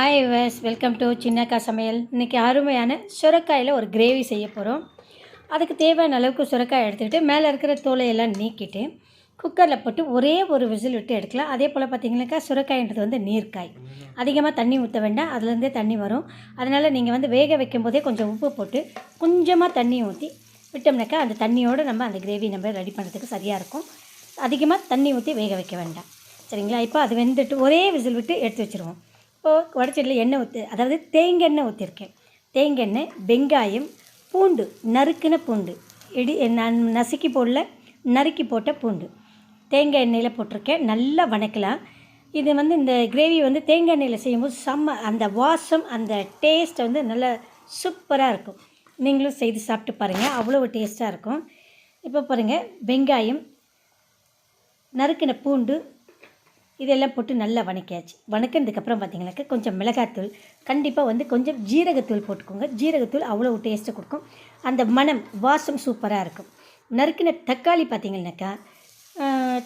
Hi வஸ் welcome to Chinnakka Samayal இன்றைக்கி அருமையான சுரக்காயில் ஒரு கிரேவி செய்ய போகிறோம் அதுக்கு தேவையான அளவுக்கு சுரக்காய் எடுத்துக்கிட்டு மேலே இருக்கிற தோலையெல்லாம் நீக்கிட்டு குக்கரில் போட்டு ஒரே ஒரு விசில் விட்டு எடுக்கலாம். அதே போல் பார்த்திங்கனாக்கா சுரக்காய்ன்றது வந்து நீர்க்காய். அதிகமாக தண்ணி ஊற்ற வேண்டாம். அதுலேருந்தே தண்ணி வரும். அதனால் நீங்கள் வந்து வேக வைக்கும் போதே கொஞ்சம் உப்பு போட்டு கொஞ்சமாக தண்ணி ஊற்றி விட்டோம்னாக்கா அந்த தண்ணியோடு நம்ம அந்த கிரேவி நம்ம ரெடி பண்ணுறதுக்கு சரியாக இருக்கும். அதிகமாக தண்ணி ஊற்றி வேக வைக்க வேண்டாம். சரிங்களா? இப்போ அது வெந்துட்டு ஒரே விசில் விட்டு எடுத்து வச்சுருவோம். இப்போது உடச்சடியில் எண்ணெய் ஊற்று அதாவது தேங்காய் ஊற்றிருக்கேன் தேங்காய் வெங்காயம் பூண்டு நறுக்கின பூண்டு இடி நான் நசுக்கி போடல நறுக்கி போட்ட பூண்டு. தேங்காய் எண்ணெயில் போட்டிருக்கேன் நல்லா வணக்கலாம். இது வந்து இந்த கிரேவி வந்து தேங்காய் எண்ணெயில் செய்யும்போது செம்ம அந்த வாசம் அந்த டேஸ்ட் வந்து நல்லா சூப்பராக இருக்கும். நீங்களும் செய்து சாப்பிட்டு பாருங்கள் அவ்வளோ டேஸ்ட்டாக இருக்கும். இப்போ பாருங்கள் வெங்காயம் நறுக்கின பூண்டு இதெல்லாம் போட்டு நல்லா வணக்கியாச்சு. வணக்கினதுக்கப்புறம் பார்த்திங்கனாக்கா கொஞ்சம் மிளகாத்தூள் கண்டிப்பாக வந்து கொஞ்சம் ஜீரகத்தூள் போட்டுக்கோங்க. ஜீரகத்தூள் அவ்வளோ டேஸ்ட்டு கொடுக்கும். அந்த மனம் வாசம் சூப்பராக இருக்கும். நறுக்கின தக்காளி பார்த்தீங்கன்னாக்கா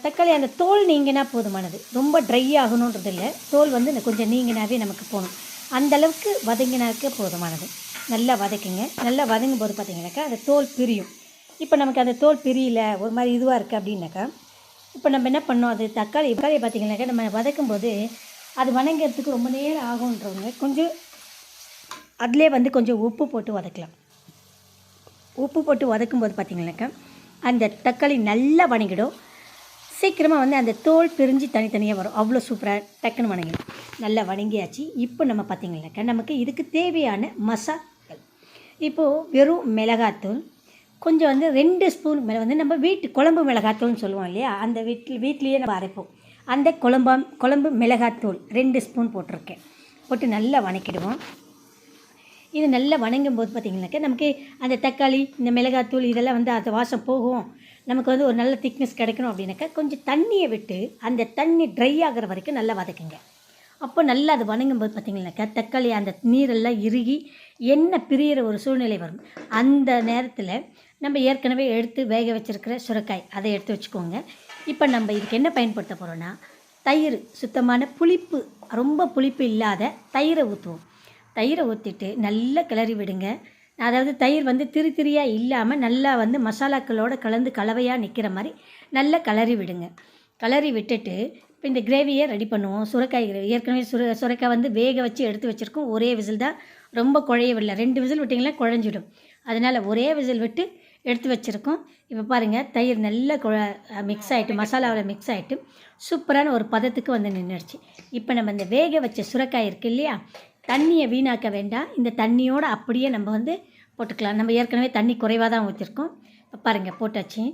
தக்காளி அந்த தோல் நீங்கினா போதுமானது. ரொம்ப ட்ரை ஆகணுன்றது இல்லை. தோல் வந்து கொஞ்சம் நீங்கினாவே நமக்கு போகணும் அந்தளவுக்கு வதங்கினாக்க போதுமானது. நல்லா வதக்குங்க. நல்லா வதங்கும் போது பார்த்தீங்கன்னாக்கா அந்த தோல் பிரியும். இப்போ நமக்கு அந்த தோல் பிரியல ஒரு மாதிரி இதுவாக இருக்குது அப்படின்னாக்கா இப்போ நம்ம என்ன பண்ணோம்? அது தக்காளி தக்காளியை பார்த்திங்கனாக்கா நம்ம வதக்கும்போது அது வணங்கிறதுக்கு ரொம்ப நேரம் ஆகுன்றவங்க கொஞ்சம் அதிலே வந்து கொஞ்சம் உப்பு போட்டு வதக்கலாம். உப்பு போட்டு வதக்கும்போது பார்த்திங்கனாக்கா அந்த தக்காளி நல்லா வணங்கிடும். சீக்கிரமாக வந்து அந்த தோல் பிரிஞ்சு தனித்தனியாக வரும். அவ்வளோ சூப்பராக டக்குன்னு வணங்கிடும். நல்லா வணங்கியாச்சு. இப்போ நம்ம பார்த்திங்கனாக்கா நமக்கு இதுக்கு தேவையான மசாக்கள் இப்போது வெறும் மிளகாத்தூள் கொஞ்சம் வந்து ரெண்டு ஸ்பூன் மேலே வந்து நம்ம வீட்டு குழம்பு மிளகாத்தூள்னு சொல்லுவோம் இல்லையா? அந்த வீட்டில் வீட்லேயே நம்ம அரைப்போம். அந்த குழம்பாம் குழம்பு மிளகாத்தூள் ரெண்டு ஸ்பூன் போட்டிருக்கேன். போட்டு நல்லா வணக்கிடுவோம். இது நல்லா வணங்கும் போது பார்த்திங்கனாக்கா நமக்கு அந்த தக்காளி இந்த மிளகாத்தூள் இதெல்லாம் வந்து அது வாசம் போகும். நமக்கு வந்து ஒரு நல்ல திக்னஸ் கிடைக்கணும் அப்படின்னாக்கா கொஞ்சம் தண்ணியை விட்டு அந்த தண்ணி ட்ரை ஆகிற வரைக்கும் நல்லா வதக்குங்க. அப்போ நல்லா அது வணங்கும் போது பார்த்திங்கனாக்கா தக்காளி அந்த நீரெல்லாம் இறுகி எண்ணெய் பிரியிற ஒரு சூழ்நிலை வரும். அந்த நேரத்தில் நம்ம ஏற்கனவே எடுத்து வேக வச்சுருக்கிற சுரக்காய் அதை எடுத்து வச்சுக்கோங்க. இப்போ நம்ம இதுக்கு என்ன பயன்படுத்த போகிறோன்னா தயிர் சுத்தமான புளிப்பு ரொம்ப புளிப்பு இல்லாத தயிரை ஊற்றுவோம் தயிரை ஊற்றிட்டு நல்லா கிளறி விடுங்க. அதாவது தயிர் வந்து திரு திரியாக இல்லாமல் நல்லா வந்து மசாலாக்களோடு கலந்து கலவையாக நிற்கிற மாதிரி நல்லா கிளறி விடுங்க. கிளறி விட்டுட்டு இப்போ இந்த கிரேவியை ரெடி பண்ணுவோம். சுரக்காய் கிரேவி. ஏற்கனவே சுர சுரக்காய் வந்து வேக வச்சு எடுத்து வச்சுருக்கோம். ஒரே விசில் தான். ரொம்ப குழையவில்லை. ரெண்டு விசில் விட்டிங்களா குழஞ்சிடும். அதனால் ஒரே விசில் விட்டு எடுத்து வச்சுருக்கோம். இப்போ பாருங்கள் தயிர் நல்லா குழ மிக்ஸ் ஆகிட்டு மசாலாவில் மிக்ஸ் ஆகிட்டு சூப்பரான ஒரு பதத்துக்கு வந்து நின்றுடுச்சு இப்போ நம்ம இந்த வேக வச்ச சுரக்காய் இருக்குது இல்லையா தண்ணியை வீணாக்க வேண்டாம். இந்த தண்ணியோடு அப்படியே நம்ம வந்து போட்டுக்கலாம். நம்ம ஏற்கனவே தண்ணி குறைவாக தான் ஊற்றிருக்கோம் இப்போ பாருங்கள் போட்டாச்சு.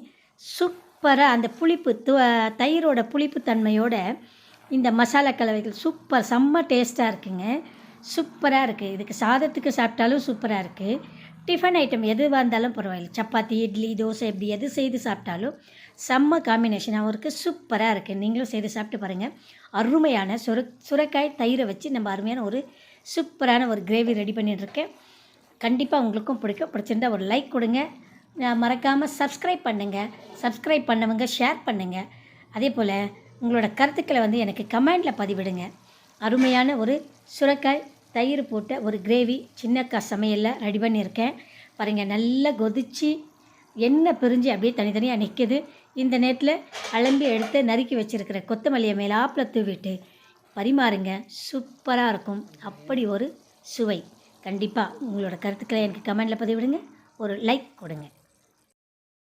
சூப்பராக அந்த புளிப்பு து தயிரோட புளிப்பு தன்மையோட இந்த மசாலா கலவைகள் சூப்பர் செம்ம டேஸ்ட்டாக இருக்குங்க. சூப்பராக இருக்குது இதுக்கு சாதத்துக்கு சாப்பிட்டாலும் சூப்பராக இருக்குது டிஃபன் ஐட்டம் எதுவாக இருந்தாலும் பரவாயில்ல. சப்பாத்தி இட்லி தோசை இப்படி எது செய்து சாப்பிட்டாலும் செம்ம காம்பினேஷனாகவும் இருக்குது சூப்பராக இருக்குது நீங்களும் செய்து சாப்பிட்டு பாருங்கள் அருமையான சுர சுரக்காய் தயிரை வச்சு நம்ம அருமையான ஒரு சூப்பரான ஒரு கிரேவி ரெடி பண்ணிட்டுருக்கேன் கண்டிப்பாக உங்களுக்கும் பிடிக்கும். பிடிச்சிருந்தா ஒரு லைக் கொடுங்க. மறக்காமல் சப்ஸ்கிரைப் பண்ணுங்கள் சப்ஸ்கிரைப் பண்ணவங்க ஷேர் பண்ணுங்கள் அதே போல் உங்களோட கருத்துக்களை வந்து எனக்கு கமெண்டில் பதிவிடுங்க. அருமையான ஒரு சுரக்காய் தயிர் போட்ட ஒரு கிரேவி சின்னக்கா சமையலில் ரெடி பண்ணியிருக்கேன். பாருங்கள் நல்லா கொதித்து எண்ணெய் பிரிஞ்சு அப்படியே தனித்தனியாக நிற்கிது இந்த நேரத்தில் அலம்பி எடுத்து நறுக்கி வச்சுருக்கிற கொத்தமல்லியை மேலாப்பில் தூவிட்டு பரிமாறுங்க. சூப்பராக இருக்கும். அப்படி ஒரு சுவை. கண்டிப்பாக உங்களோட கருத்துக்களை எனக்கு கமெண்டில் பதிவிடுங்க. ஒரு லைக் கொடுங்க.